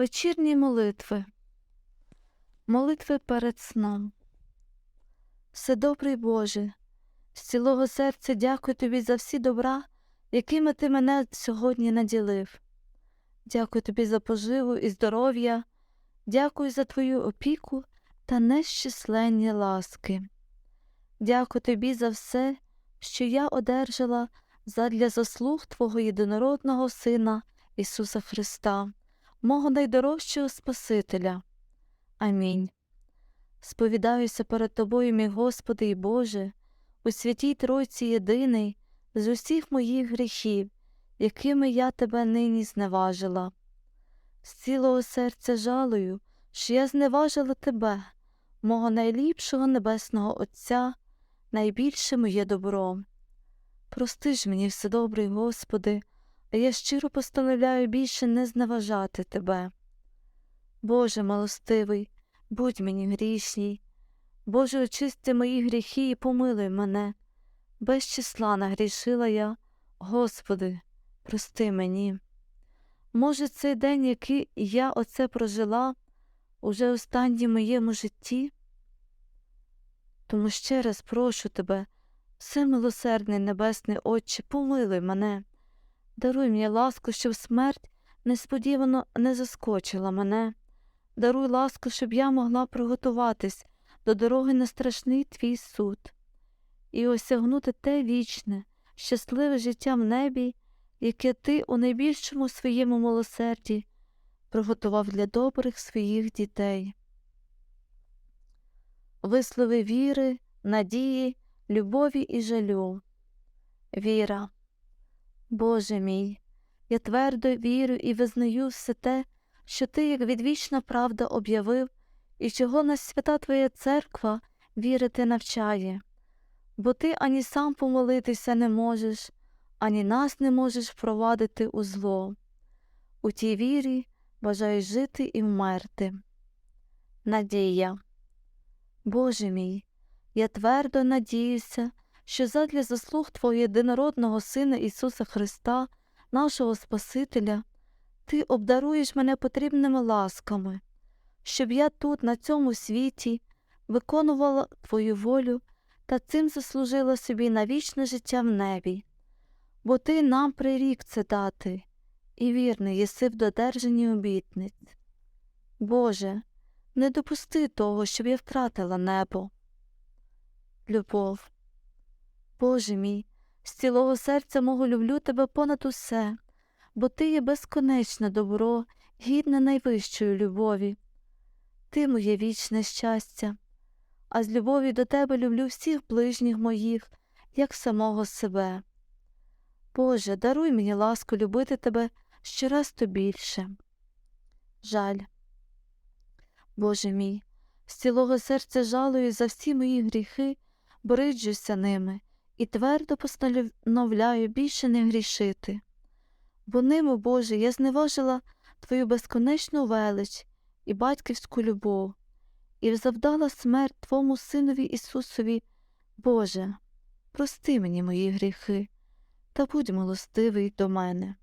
Вечірні молитви. Молитви перед сном. Вседобрий Боже, з цілого серця дякую Тобі за всі добра, якими Ти мене сьогодні наділив. Дякую Тобі за поживу і здоров'я, дякую за Твою опіку та нещисленні ласки. Дякую Тобі за все, що я одержала задля заслуг Твого єдинородного Сина Ісуса Христа, мого найдорожчого Спасителя. Амінь. Сповідаюся перед Тобою, мій Господи і Боже, у святій Тройці єдиний, з усіх моїх гріхів, якими я Тебе нині зневажила. З цілого серця жалую, що я зневажила Тебе, мого найліпшого Небесного Отця, найбільше моє добро. Прости ж мені, Вседобрий Господи, я щиро постановляю більше не зневажати Тебе. Боже милостивий, будь мені грішній. Боже, очисти мої гріхи і помилуй мене. Без числа нагрішила я, Господи, прости мені. Може, цей день, який я оце прожила, уже останній моєму житті? Тому ще раз прошу тебе, всемилосердний Небесний Отче, помилуй мене, даруй мені ласку, щоб смерть несподівано не заскочила мене. Даруй ласку, щоб я могла приготуватись до дороги на страшний твій суд і осягнути те вічне, щасливе життя в небі, яке ти у найбільшому своєму милосерді приготував для добрих своїх дітей. Вислови віри, надії, любові і жалю. Віра. Боже мій, я твердо вірю і визнаю все те, що ти, як відвічна правда, об'явив, і чого нас свята Твоя церква вірити навчає, бо ти ані сам помолитися не можеш, ані нас не можеш впровадити у зло. У тій вірі бажаю жити і вмерти. Надія. Боже мій, я твердо надіюся, що задля заслуг Твого єдинородного Сина Ісуса Христа, нашого Спасителя, Ти обдаруєш мене потрібними ласками, щоб я тут, на цьому світі, виконувала Твою волю та цим заслужила собі на вічне життя в небі, бо Ти нам прирік це дати, і вірний єси в додержанні обітниць. Боже, не допусти того, щоб я втратила небо. Любов. Боже мій, з цілого серця мого люблю тебе понад усе, бо ти є безконечне добро, гідне найвищої любові. Ти моє вічне щастя, а з любові до тебе люблю всіх ближніх моїх, як самого себе. Боже, даруй мені ласку любити тебе щораз то більше. Жаль. Боже мій, з цілого серця жалую за всі мої гріхи, бриджуся ними і твердо постановляю більше не грішити. Бо ними, Боже, я зневажила Твою безконечну велич і батьківську любов, і завдала смерть Твому Синові Ісусові, Боже, прости мені мої гріхи та будь милостивий до мене.